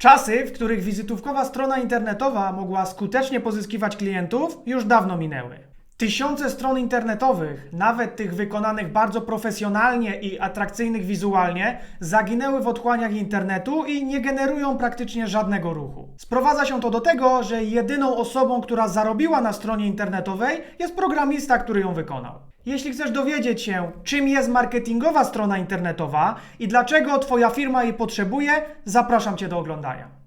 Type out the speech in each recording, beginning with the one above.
Czasy, w których wizytówkowa strona internetowa mogła skutecznie pozyskiwać klientów, już dawno minęły. Tysiące stron internetowych, nawet tych wykonanych bardzo profesjonalnie i atrakcyjnych wizualnie, zaginęły w otchłaniach internetu i nie generują praktycznie żadnego ruchu. Sprowadza się to do tego, że jedyną osobą, która zarobiła na stronie internetowej, jest programista, który ją wykonał. Jeśli chcesz dowiedzieć się, czym jest marketingowa strona internetowa i dlaczego Twoja firma jej potrzebuje, zapraszam Cię do oglądania.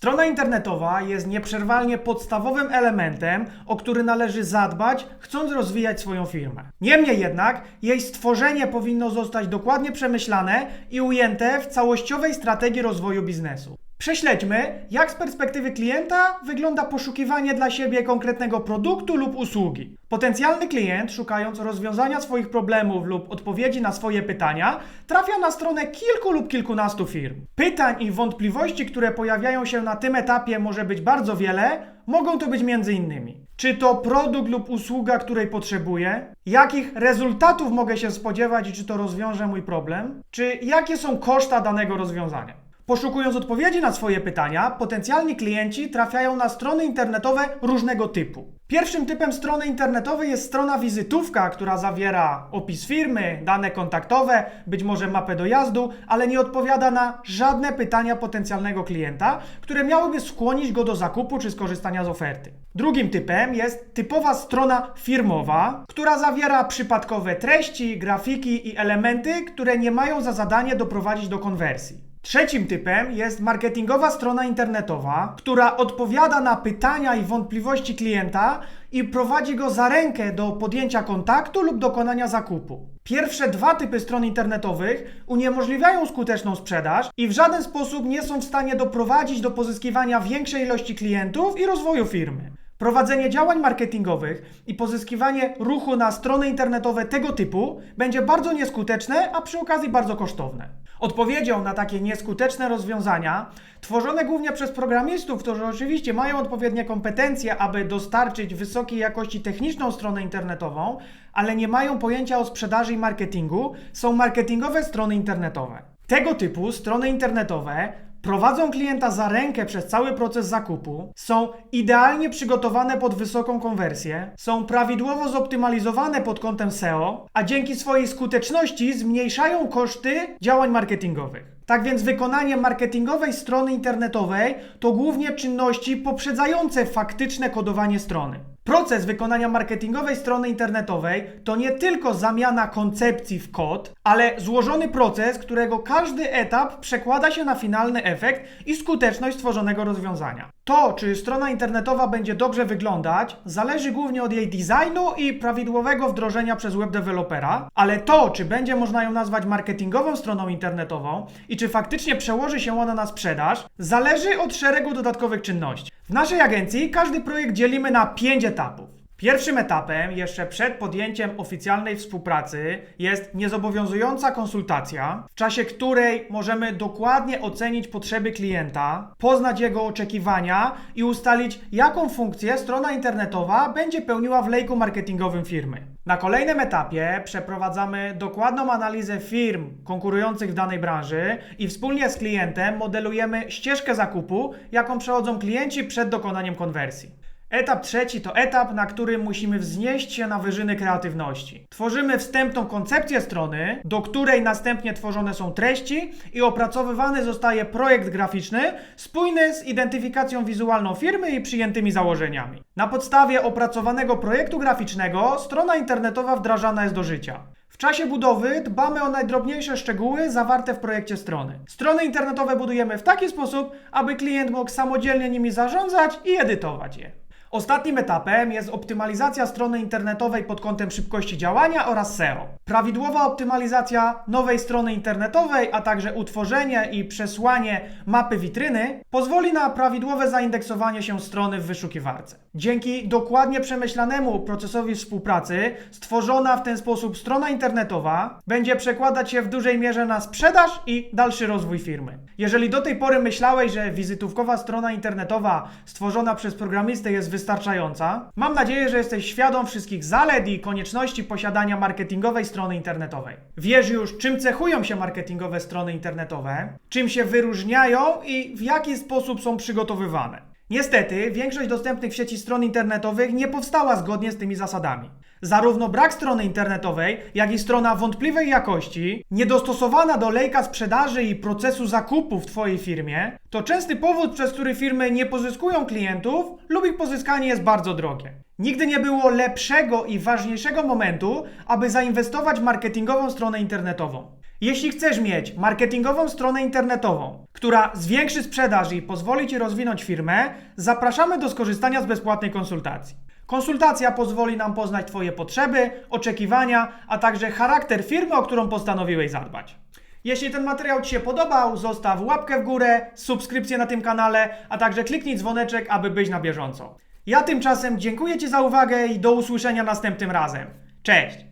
Strona internetowa jest nieprzerwalnie podstawowym elementem, o który należy zadbać, chcąc rozwijać swoją firmę. Niemniej jednak, jej stworzenie powinno zostać dokładnie przemyślane i ujęte w całościowej strategii rozwoju biznesu. Prześledźmy, jak z perspektywy klienta wygląda poszukiwanie dla siebie konkretnego produktu lub usługi. Potencjalny klient, szukając rozwiązania swoich problemów lub odpowiedzi na swoje pytania, trafia na stronę kilku lub kilkunastu firm. Pytań i wątpliwości, które pojawiają się na tym etapie, może być bardzo wiele. Mogą to być m.in. Czy to produkt lub usługa, której potrzebuję? Jakich rezultatów mogę się spodziewać i czy to rozwiąże mój problem? Czy jakie są koszta danego rozwiązania? Poszukując odpowiedzi na swoje pytania, potencjalni klienci trafiają na strony internetowe różnego typu. Pierwszym typem strony internetowej jest strona wizytówka, która zawiera opis firmy, dane kontaktowe, być może mapę dojazdu, ale nie odpowiada na żadne pytania potencjalnego klienta, które miałyby skłonić go do zakupu czy skorzystania z oferty. Drugim typem jest typowa strona firmowa, która zawiera przypadkowe treści, grafiki i elementy, które nie mają za zadanie doprowadzić do konwersji. Trzecim typem jest marketingowa strona internetowa, która odpowiada na pytania i wątpliwości klienta i prowadzi go za rękę do podjęcia kontaktu lub dokonania zakupu. Pierwsze dwa typy stron internetowych uniemożliwiają skuteczną sprzedaż i w żaden sposób nie są w stanie doprowadzić do pozyskiwania większej ilości klientów i rozwoju firmy. Prowadzenie działań marketingowych i pozyskiwanie ruchu na strony internetowe tego typu będzie bardzo nieskuteczne, a przy okazji bardzo kosztowne. Odpowiedzią na takie nieskuteczne rozwiązania, tworzone głównie przez programistów, którzy oczywiście mają odpowiednie kompetencje, aby dostarczyć wysokiej jakości techniczną stronę internetową, ale nie mają pojęcia o sprzedaży i marketingu, są marketingowe strony internetowe. Tego typu strony internetowe prowadzą klienta za rękę przez cały proces zakupu, są idealnie przygotowane pod wysoką konwersję, są prawidłowo zoptymalizowane pod kątem SEO, a dzięki swojej skuteczności zmniejszają koszty działań marketingowych. Tak więc wykonanie marketingowej strony internetowej to głównie czynności poprzedzające faktyczne kodowanie strony. Proces wykonania marketingowej strony internetowej to nie tylko zamiana koncepcji w kod, ale złożony proces, którego każdy etap przekłada się na finalny efekt i skuteczność stworzonego rozwiązania. To, czy strona internetowa będzie dobrze wyglądać, zależy głównie od jej designu i prawidłowego wdrożenia przez web dewelopera, ale to, czy będzie można ją nazwać marketingową stroną internetową i czy faktycznie przełoży się ona na sprzedaż, zależy od szeregu dodatkowych czynności. W naszej agencji każdy projekt dzielimy na 5 etapów. Pierwszym etapem, jeszcze przed podjęciem oficjalnej współpracy, jest niezobowiązująca konsultacja, w czasie której możemy dokładnie ocenić potrzeby klienta, poznać jego oczekiwania i ustalić, jaką funkcję strona internetowa będzie pełniła w lejku marketingowym firmy. Na kolejnym etapie przeprowadzamy dokładną analizę firm konkurujących w danej branży i wspólnie z klientem modelujemy ścieżkę zakupu, jaką przechodzą klienci przed dokonaniem konwersji. Etap trzeci to etap, na którym musimy wznieść się na wyżyny kreatywności. Tworzymy wstępną koncepcję strony, do której następnie tworzone są treści i opracowywany zostaje projekt graficzny spójny z identyfikacją wizualną firmy i przyjętymi założeniami. Na podstawie opracowanego projektu graficznego strona internetowa wdrażana jest do życia. W czasie budowy dbamy o najdrobniejsze szczegóły zawarte w projekcie strony. Strony internetowe budujemy w taki sposób, aby klient mógł samodzielnie nimi zarządzać i edytować je. Ostatnim etapem jest optymalizacja strony internetowej pod kątem szybkości działania oraz SEO. Prawidłowa optymalizacja nowej strony internetowej, a także utworzenie i przesłanie mapy witryny pozwoli na prawidłowe zaindeksowanie się strony w wyszukiwarce. Dzięki dokładnie przemyślanemu procesowi współpracy, stworzona w ten sposób strona internetowa będzie przekładać się w dużej mierze na sprzedaż i dalszy rozwój firmy. Jeżeli do tej pory myślałeś, że wizytówkowa strona internetowa stworzona przez programistę jest wystarczająca. Mam nadzieję, że jesteś świadom wszystkich zalet i konieczności posiadania marketingowej strony internetowej. Wiesz już, czym cechują się marketingowe strony internetowe, czym się wyróżniają i w jaki sposób są przygotowywane. Niestety, większość dostępnych w sieci stron internetowych nie powstała zgodnie z tymi zasadami. Zarówno brak strony internetowej, jak i strona wątpliwej jakości, niedostosowana do lejka sprzedaży i procesu zakupu w Twojej firmie, to częsty powód, przez który firmy nie pozyskują klientów lub ich pozyskanie jest bardzo drogie. Nigdy nie było lepszego i ważniejszego momentu, aby zainwestować w marketingową stronę internetową. Jeśli chcesz mieć marketingową stronę internetową, która zwiększy sprzedaż i pozwoli Ci rozwinąć firmę, zapraszamy do skorzystania z bezpłatnej konsultacji. Konsultacja pozwoli nam poznać Twoje potrzeby, oczekiwania, a także charakter firmy, o którą postanowiłeś zadbać. Jeśli ten materiał Ci się podobał, zostaw łapkę w górę, subskrypcję na tym kanale, a także kliknij dzwoneczek, aby być na bieżąco. Ja tymczasem dziękuję Ci za uwagę i do usłyszenia następnym razem. Cześć!